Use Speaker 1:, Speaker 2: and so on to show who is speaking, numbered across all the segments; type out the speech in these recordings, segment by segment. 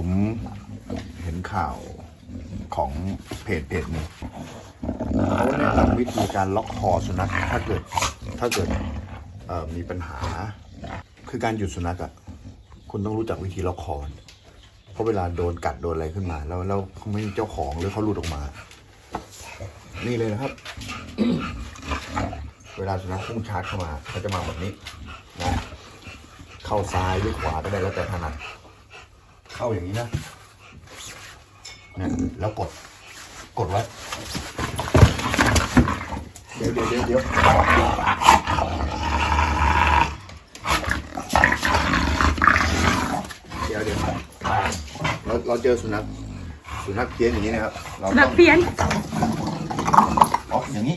Speaker 1: ผมเห็นข่าวของเพจเพจนึ่เขาแนะนำวิธีการล็อกคอสุนัขถ้าเกิดถ้าเกิดมีปัญหา คือการหยุดสุนัขอะคุณต้องรู้จักวิธีล็อกคอเพราะเวลาโดนกัดโดนอะไรขึ้นมา แล้วแล้วเขาไม่มีเจ้าของหรือเขาหลุดออกมา นี่เลยนะครับ เวลาสุนัขพุ่งชาร์จเข้ามาเขาจะมาแบบนี้นะเข้าซ้ายหรือขวาก็ได้แล้วแต่ถนัด เข้าอย่างนี้นะเนี่ยแล้วกด กดไว้เดี๋ยวเดี๋ยวเดี๋ยวเดี๋ยวเดี๋ยวเดี๋ยวเราเราเจอสุนัขสุนัขเพี้ยนอย่างนี้นะครับเรา
Speaker 2: นั
Speaker 1: ต้
Speaker 2: ก
Speaker 1: อง
Speaker 2: เพี้ยน
Speaker 1: อ๋ออย่างนี้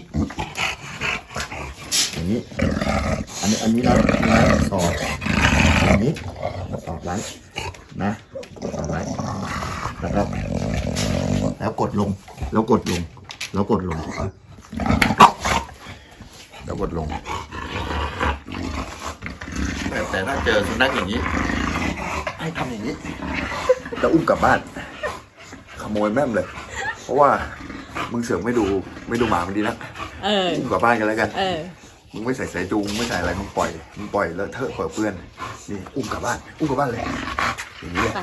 Speaker 1: อย่างนี้ อันนี้อันนี้นะนะสอดอย่างนี้สอดไว้นะสอด ไว้แล้วก็แล้วกดลง แล้วกดลง แล้วกดลง แล้วกดลงแต่แต่ถ้าเจอสุนัขอย่างนี้ ให้ทำอย่างนี้ แล้วอุ้มกลับบ้าน ขโมยแม่มเลย เพราะว่ามึงเสือกไม่ดูไม่ดูหมามันดีนะ
Speaker 2: เออ
Speaker 1: อุ้มกลับบ้านกันแล้วกัน
Speaker 2: เออ
Speaker 1: มึงไม่ใส่สายจูงไม่ใส่อะไรมึงปล่อยมึงปล่อยเลอะเทอะปล่อยเปื้อนนี่อุ้มกลับบ้านอุ้มกลับบ้านเลย อย่างนี้เลย
Speaker 2: ไป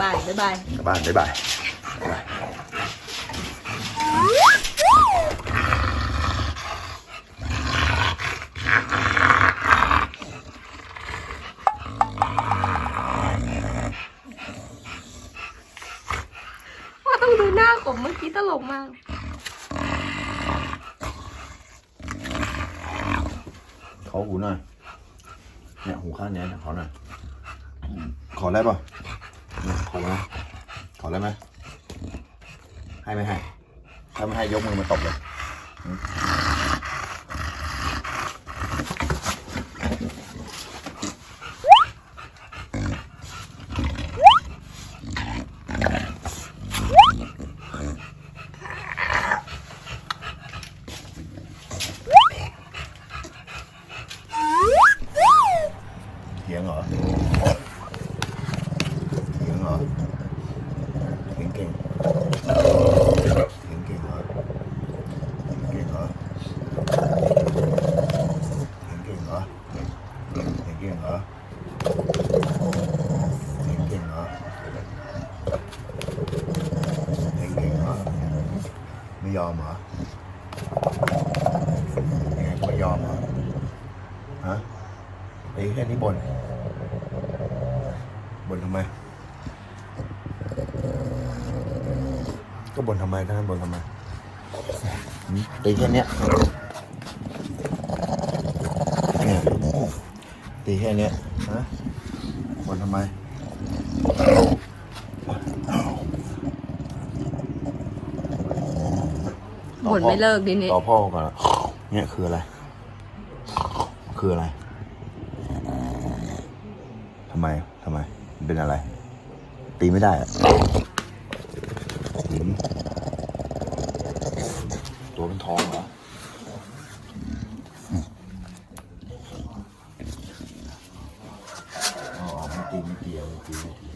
Speaker 2: บายบ๊ายบาย
Speaker 1: กลับบ้านบ๊ายบายบ๊ายบาย
Speaker 2: ว่าต้องดูหน้าผมเมื่อกี้ตลกมาก
Speaker 1: ขอหูหน่อยเนี่ยหูข้างเนี้ยขอหน่อย ขอได้ป่ะขอได้ไหมขอได้ไหมให้ไม่ให้ ถ้าไม่ให้ยกมือมาตบเลยอืมเถียงเหรอเถียงเหรอเถียงเก่งเถียงเก่งเหรอเถียงเก่งเหรอเถียงเก่งเหรอ เถียงเก่งเหรอเถียงเก่งเหรอเถียงเก่งเหรอไม่ยอมเหรอยังไงก็ไม่ยอมเหรอฮะไอ้แค่นี้บนบนทำไม ก็บนทำไมท่านบนทำไมหืมตีแค่เนี้ย ตีแค่เนี้ยฮะบ่นทำไม
Speaker 2: บ่นไม่เลิกดินี่
Speaker 1: ต่อพ่อก่อนละเนี่ยคืออะไร คืออะไรทำไมทำไมมันเป็นอะไร ตีไม่ได้อะหืมตัวเป็นทองเหรออืม อ๋